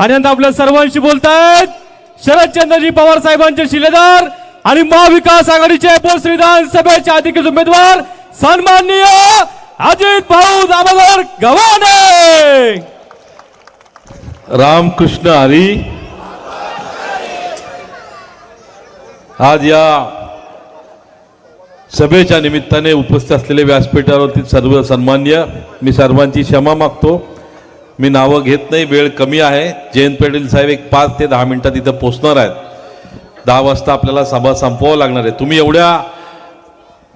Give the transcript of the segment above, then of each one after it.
आणि आता आपल्या सर्वांशी बोलतायत शरदचंद्रजी पवार साहेबांचे शिलेदार आणि महाविकास आघाडीचे विधान विधानसभेचे अधिकृत उमेदवार सन्माननीय अजित भाऊ दामोदर गव्हाणे! रामकृष्ण हरी। आज या सभेच्या निमित्ताने उपस्थित असलेले व्यासपीठावरती सर्व सन्मान्य मी सर्वांची क्षमा मागतो. मी नावं घेत नाही वेळ कमी आहे. जयंत पाटील साहेब एक पाच ते दहा मिनटात इथं पोचणार आहेत. दहा वाजता आपल्याला सभा संपवावं लागणार आहे. तुम्ही एवढ्या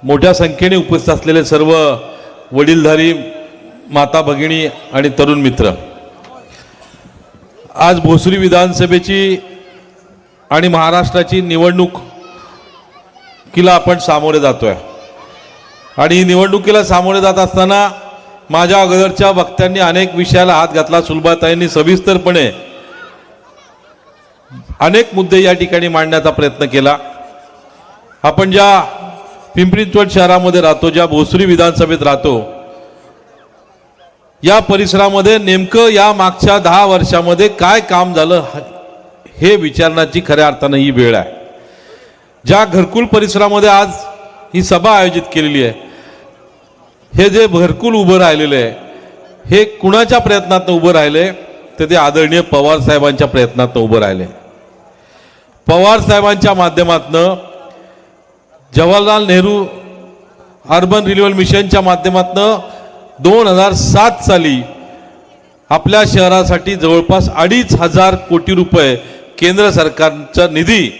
मोठ्या संख्येने उपस्थित असलेले सर्व वडीलधारी माता भगिनी आणि तरुण मित्र आज भोसरी विधानसभेची आणि महाराष्ट्राची निवडणूक किला आपण सामोरे जातोय. आणि ही निवडणुकीला सामोरे जात असताना माझ्या अगोदरच्या वक्त्यांनी अनेक विषयाला हात घातला. सुलभाताईंनी सविस्तरपणे अनेक मुद्दे या ठिकाणी मांडण्याचा प्रयत्न केला. आपण ज्या पिंपरी चिंचवड शहरामध्ये राहतो ज्या भोसरी विधानसभेत राहतो या परिसरामध्ये नेमकं या मागच्या दहा वर्षामध्ये काय काम झालं हे विचारण्याची खऱ्या अर्थानं ही वेळ आहे. ज्या घरकुल परिसरामध्ये आज ही सभा आयोजित केलेली आहे हे जे भरकूल उभं राहिलेलं आहे हे कुणाच्या प्रयत्नातनं उभं राहिले तर ते आदरणीय पवार साहेबांच्या प्रयत्नातनं उभं राहिले पवार साहेबांच्या माध्यमातनं जवाहरलाल नेहरू अर्बन रिन्युअल मिशनच्या माध्यमातनं दोन हजार सात साली आपल्या शहरासाठी जवळपास अडीच हजार कोटी रुपये केंद्र सरकारचा निधी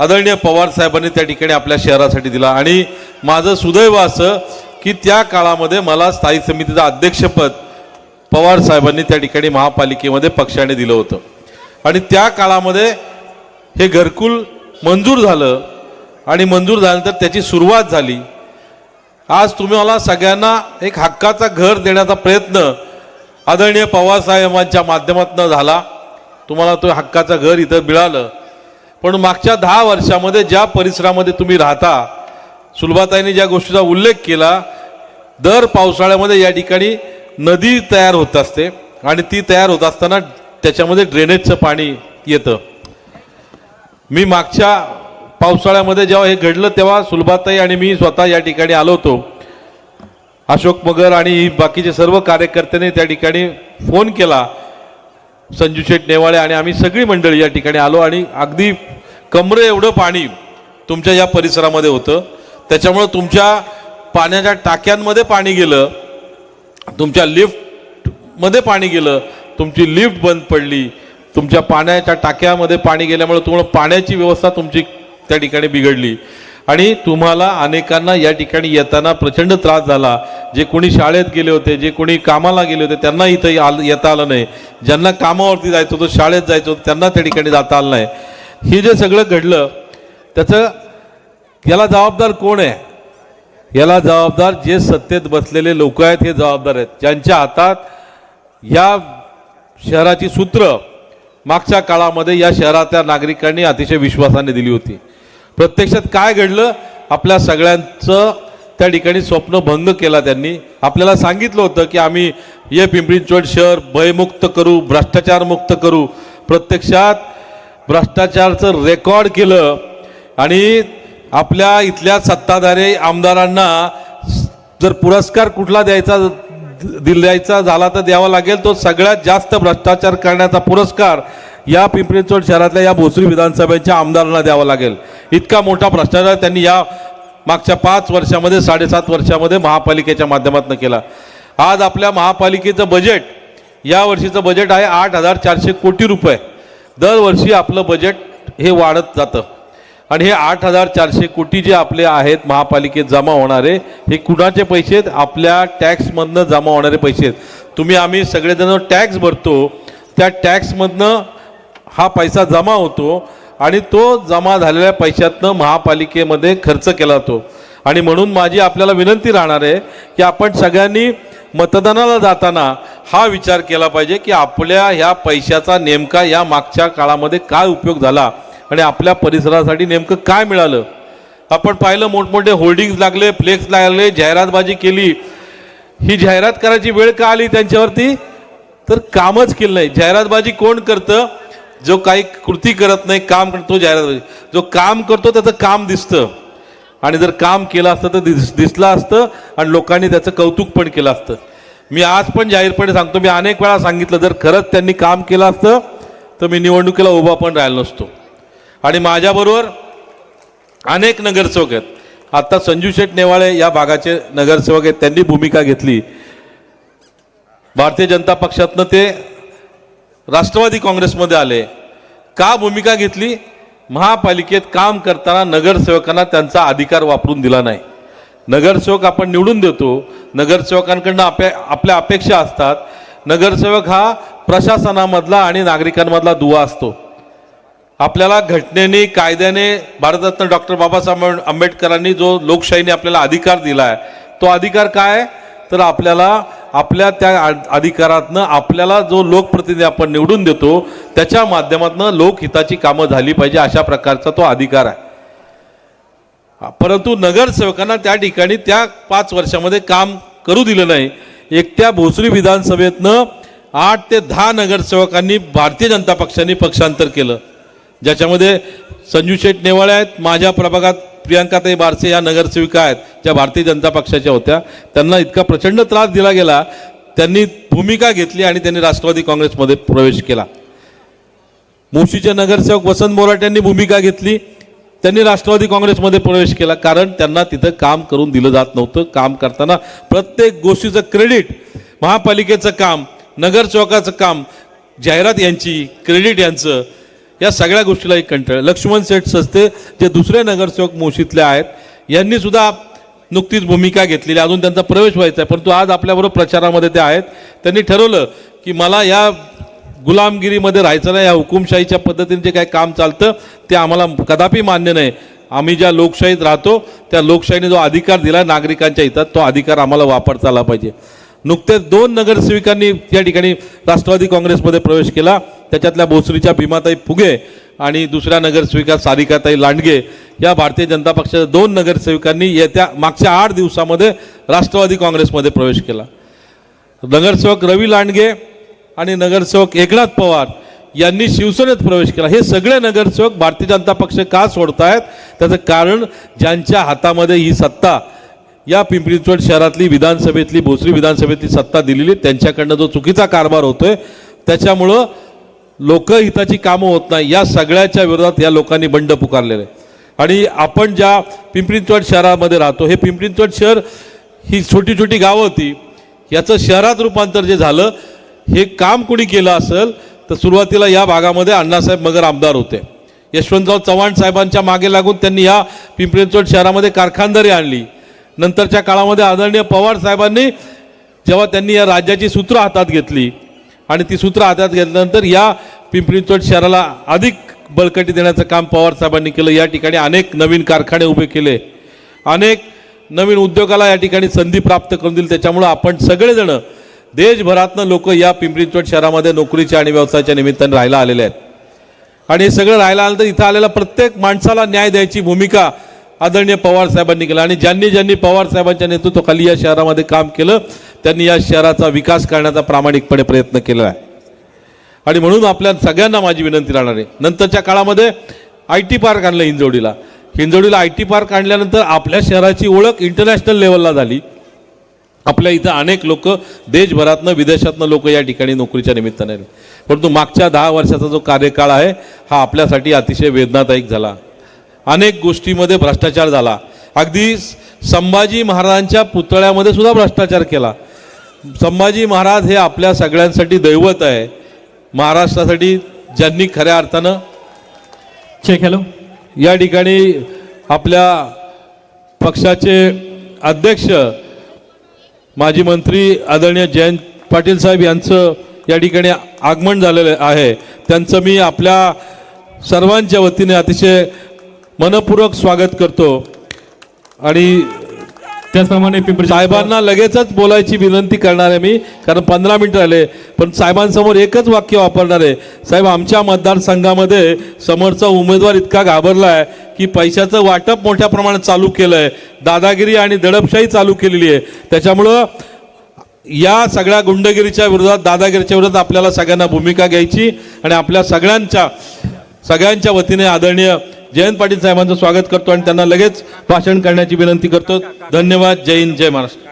आदरणीय पवार साहेबांनी त्या ठिकाणी आपल्या शहरासाठी दिला. आणि माझं सुदैव असं की त्या काळामध्ये मला स्थायी समितीचं अध्यक्षपद पवार साहेबांनी त्या ठिकाणी महापालिकेमध्ये पक्षाने दिलं होतं. आणि त्या काळामध्ये हे घरकुल मंजूर झालं आणि मंजूर झाल्यानंतर त्याची सुरुवात झाली. आज तुम्ही मला सगळ्यांना एक हक्काचा घर देण्याचा प्रयत्न आदरणीय पवारसाहेबांच्या माध्यमातून झाला. तुम्हाला तो हक्काचं घर इथं मिळालं. पण मागच्या दहा वर्षामध्ये ज्या परिसरामध्ये तुम्ही राहता सुलभाताईंनी ज्या गोष्टीचा उल्लेख केला दर पावसाळ्यामध्ये या ठिकाणी नदी तयार होत असते आणि ती तयार होत असताना त्याच्यामध्ये ड्रेनेजचं पाणी येतं. मी मागच्या पावसाळ्यामध्ये जेव्हा हे घडलं तेव्हा सुलभाताई आणि मी स्वतः या ठिकाणी आलो होतो. अशोक मगर आणि बाकीचे सर्व कार्यकर्त्यांनी त्या ठिकाणी फोन केला. संजू शेठ नेवाळे आणि आम्ही सगळी मंडळी या ठिकाणी आलो आणि अगदी कमरे एवढं पाणी तुमच्या या परिसरामध्ये होतं. त्याच्यामुळं तुमच्या पाण्याच्या टाक्यांमध्ये पाणी गेलं तुमच्या लिफ्टमध्ये पाणी गेलं तुमची लिफ्ट बंद पडली तुमच्या पाण्याच्या टाक्यामध्ये पाणी गेल्यामुळे तुम्हाला पाण्याची व्यवस्था तुमची त्या ठिकाणी बिघडली. आणि तुम्हाला अनेकांना या ठिकाणी येताना प्रचंड त्रास झाला. जे कोणी शाळेत गेले होते जे कोणी कामाला गेले होते त्यांना इथं आल येता आलं नाही. ज्यांना कामावरती जायचं होतं शाळेत जायचं होतं त्यांना त्या ठिकाणी जाता आलं नाही. हे जे सगळं घडलं त्याचं याला जबाबदार कोण आहे? याला जबाबदार जे सत्तेत बसलेले लोक आहेत हे जबाबदार आहेत. ज्यांच्या हातात या शहराची सूत्र मागच्या काळामध्ये या शहरातल्या नागरिकांनी अतिशय विश्वासाने दिली होती. प्रत्यक्षात काय घडलं? आपल्या सगळ्यांचं त्या ठिकाणी स्वप्न भंग केला त्यांनी. आपल्याला सांगितलं होतं की आम्ही हे पिंपरी चिंचवड शहर भयमुक्त करू भ्रष्टाचार मुक्त करू. प्रत्यक्षात भ्रष्टाचारचं रेकॉर्ड केलं आणि आपल्या इथल्या सत्ताधारी आमदारांना जर पुरस्कार कुठला द्यायचा द्यायचा झाला तर द्यावा लागेल. तो सगळ्यात जास्त भ्रष्टाचार करण्याचा पुरस्कार या पिंपरी चिंचवड शहरातल्या या भोसरी विधानसभेच्या आमदारांना द्यावा लागेल. इतका मोठा भ्रष्टाचार त्यांनी या मागच्या पाच वर्षामध्ये साडेसात वर्षामध्ये महापालिकेच्या माध्यमातून केला. आज आपल्या महापालिकेचं बजेट या वर्षीचं बजेट आहे आठ हजार चारशे कोटी रुपये. दरवर्षी आपलं बजेट हे वाढत जातं. आणि हे आठ हजार चारशे कोटी जे आपले आहेत महापालिकेत जमा होणारे हे कुणाचे पैसे आहेत? आपल्या टॅक्समधनं जमा होणारे पैसे आहेत. तुम्ही आम्ही सगळेजण टॅक्स भरतो त्या टॅक्समधनं हा पैसा जमा होतो आणि तो जमा झालेल्या पैशातनं महापालिकेमध्ये खर्च केला जातो. आणि म्हणून माझी आपल्याला विनंती राहणार आहे की आपण सगळ्यांनी मतदानाला जाताना हा विचार केला पाहिजे की आपल्या ह्या पैशाचा नेमका या मागच्या काळामध्ये काय उपयोग झाला. आणि आपल्या परिसरासाठी नेमकं काय मिळालं? आपण पाहिलं मोठमोठे होर्डिंग्स लागले फ्लेक्स लागले जाहिरातबाजी केली. ही जाहिरात करायची वेळ का आली त्यांच्यावरती? तर कामच केलं नाही. जाहिरातबाजी कोण करतं? जो काही कृती करत नाही काम करतो जाहिरातबाजी. जो काम करतो त्याचं काम दिसतं. आणि जर काम केलं असतं तर दिस दिसलं असतं आणि लोकांनी त्याचं कौतुक पण केलं असतं. मी आज पण जाहीरपणे सांगतो मी अनेक वेळा सांगितलं जर खरंच त्यांनी काम केलं असतं तर मी निवडणुकीला उभा पण राहिलो नसतो. आणि माझ्याबरोबर अनेक नगरसेवक आहेत. आता संजू शेठ नेवाळे या भागाचे नगरसेवक आहेत. त्यांनी भूमिका घेतली. भारतीय जनता पक्षातनं ते राष्ट्रवादी काँग्रेसमध्ये आले. का भूमिका घेतली? महापालिकेत काम करताना नगरसेवकांना त्यांचा अधिकार वापरून दिला नाही. नगरसेवक आपण निवडून देतो. नगरसेवकांकडनं आपल्या आपल्या अपेक्षा असतात. नगरसेवक हा प्रशासनामधला आणि नागरिकांमधला दुवा असतो. आपल्याला घटनेने कायद्याने भारतरत्न डॉक्टर बाबासाहेब आंबेडकरांनी जो लोकशाहीने आपल्याला अधिकार दिला आहे तो अधिकार काय? तर आपल्याला आपल्या त्या अधिकारातनं आपल्याला जो लोकप्रतिनिधी आपण निवडून देतो त्याच्या माध्यमातून लोकहिताची कामं झाली पाहिजे अशा प्रकारचा तो अधिकार आहे. परंतु नगरसेवकांना त्या ठिकाणी त्या पाच वर्षामध्ये काम करू दिलं नाही. एकट्या भोसरी विधानसभेतनं आठ ते दहा नगरसेवकांनी भारतीय जनता पक्षाने पक्षांतर केलं. ज्याच्यामध्ये संजू शेठ नेवाळे आहेत माझ्या प्रभागात प्रियांकाताई बारसे या नगरसेविका आहेत ज्या भारतीय जनता पक्षाच्या होत्या. त्यांना इतका प्रचंड त्रास दिला गेला त्यांनी भूमिका घेतली आणि त्यांनी राष्ट्रवादी काँग्रेसमध्ये प्रवेश केला. मोशीचे नगरसेवक वसंत बोराट यांनी भूमिका घेतली त्यांनी राष्ट्रवादी काँग्रेसमध्ये प्रवेश केला कारण त्यांना तिथं काम करून दिलं जात नव्हतं. काम करताना प्रत्येक गोष्टीचं क्रेडिट महापालिकेचं काम नगरसेवकाचं काम जाहिरात यांची क्रेडिट यांचं या सगळ्या गोष्टीला एक कंटाळ. लक्ष्मण सेठ सस्ते जे दुसरे नगरसेवक मोशीतले आहेत यांनी सुद्धा नुकतीच भूमिका घेतलेली आहे. अजून त्यांचा प्रवेश व्हायचा आहे परंतु आज आपल्याबरोबर प्रचारामध्ये ते आहेत. त्यांनी ठरवलं की मला या गुलामगिरीमध्ये राहायचं नाही या हुकुमशाहीच्या पद्धतीने जे काही काम चालतं ते आम्हाला कदापि मान्य नाही. आम्ही ज्या लोकशाहीत राहतो त्या लोकशाहीने जो अधिकार दिला नागरिकांच्या हितात तो अधिकार आम्हाला वापरता आला पाहिजे. नुकतेच दोन नगरसेविकांनी त्या ठिकाणी राष्ट्रवादी काँग्रेसमध्ये प्रवेश केला. त्याच्यातल्या भोसरीच्या भीमाताई फुगे आणि दुसऱ्या नगरसेविका सारिकाताई लांडगे या भारतीय जनता पक्षाच्या दोन नगरसेविकांनी येत्या मागच्या आठ दिवसामध्ये राष्ट्रवादी काँग्रेसमध्ये प्रवेश केला. नगरसेवक रवी लांडगे आणि नगरसेवक एकनाथ पवार यांनी शिवसेनेत प्रवेश केला. हे सगळे नगरसेवक भारतीय जनता पक्ष का सोडतायत? त्याचं कारण ज्यांच्या हातामध्ये ही सत्ता या पिंपरी चिंचवड शहरातली विधानसभेतली भोसरी विधानसभेतली सत्ता दिलेली त्यांच्याकडनं जो चुकीचा कारभार होतोय त्याच्यामुळं लोकहिताची कामं होत नाही. या सगळ्याच्या विरोधात या लोकांनी बंड पुकारलेलं. आहे आणि आपण ज्या पिंपरी चिंचवड शहरामध्ये राहतो हे पिंपरी चिंचवड शहर ही छोटी छोटी गावं होती. याचं शहरात रूपांतर जे झालं हे काम कुणी केलं असेल तर सुरुवातीला या भागामध्ये अण्णासाहेब मगर आमदार होते. यशवंतराव चव्हाण साहेबांच्या मागे लागून त्यांनी या पिंपरी चिंचवड शहरामध्ये कारखानदारी आणली. नंतरच्या काळामध्ये आदरणीय पवार साहेबांनी जेव्हा त्यांनी या राज्याची सूत्र हातात घेतली आणि ती सूत्र हातात घेतल्यानंतर या पिंपरी चिंचवड शहराला अधिक बळकटी देण्याचं काम पवार साहेबांनी केलं. या ठिकाणी अनेक नवीन कारखाने उभे केले. अनेक नवीन उद्योगाला या ठिकाणी संधी प्राप्त करून दिली. त्याच्यामुळं आपण सगळेजण देशभरातनं लोक या पिंपरी चिंचवड शहरामध्ये नोकरीच्या आणि व्यवसायाच्या निमित्ताने राहायला आलेले आहेत. आणि हे सगळं राहायला आलं तर इथं आलेल्या प्रत्येक माणसाला न्याय द्यायची भूमिका आदरणीय पवार साहेबांनी केलं आणि ज्यांनी ज्यांनी पवार साहेबांच्या नेतृत्वाखाली या शहरामध्ये काम केलं त्यांनी या शहराचा विकास करण्याचा प्रामाणिकपणे प्रयत्न केला आहे. आणि म्हणून आपल्या सगळ्यांना माझी विनंती राहणार आहे. नंतरच्या काळामध्ये आय टी पार्क आणलं हिंजवडीला. हिंजवडीला आय टी पार्क आणल्यानंतर आपल्या शहराची ओळख इंटरनॅशनल लेवलला झाली. आपल्या इथं अनेक लोक देशभरातनं विदेशातनं लोक या ठिकाणी नोकरीच्या निमित्ताने परंतु मागच्या दहा वर्षाचा जो कार्यकाळ आहे हा आपल्यासाठी अतिशय वेदनादायक झाला. अनेक गोष्टीमध्ये भ्रष्टाचार झाला. अगदी संभाजी महाराजांच्या पुतळ्यामध्ये सुद्धा भ्रष्टाचार केला. संभाजी महाराज हे आपल्या सगळ्यांसाठी दैवत आहे. महाराष्ट्रासाठी ज्यांनी खऱ्या अर्थानं चेक हॅलो या ठिकाणी आपल्या पक्षाचे अध्यक्ष माजी मंत्री आदरणीय जयंत पाटील साहेब यांचं या ठिकाणी आगमन झालेलं आहे. त्यांचं मी आपल्या सर्वांच्या वतीने अतिशय मनपूर्वक स्वागत करतो. आणि त्याचप्रमाणे पिंपरी साहेबांना लगेचच बोलायची विनंती करणार आहे मी कारण पंधरा मिनिटं आले पण साहेबांसमोर एकच वाक्य वापरणार आहे. साहेब आमच्या मतदारसंघामध्ये समोरचा उमेदवार इतका घाबरला आहे की पैशाचं वाटप मोठ्या प्रमाणात चालू केलं आहे दादागिरी आणि दडपशाही चालू केलेली आहे. त्याच्यामुळं या सगळ्या गुंडगिरीच्या विरोधात दादागिरीच्या विरोधात आपल्याला सगळ्यांना भूमिका घ्यायची आणि आपल्या सगळ्यांच्या सगळ्यांच्या वतीने आदरणीय जयंत पाटील साहेबांचं स्वागत करतो आणि त्यांना लगेच भाषण करण्याची विनंती करतो. धन्यवाद. जय हिंद. जय महाराष्ट्र.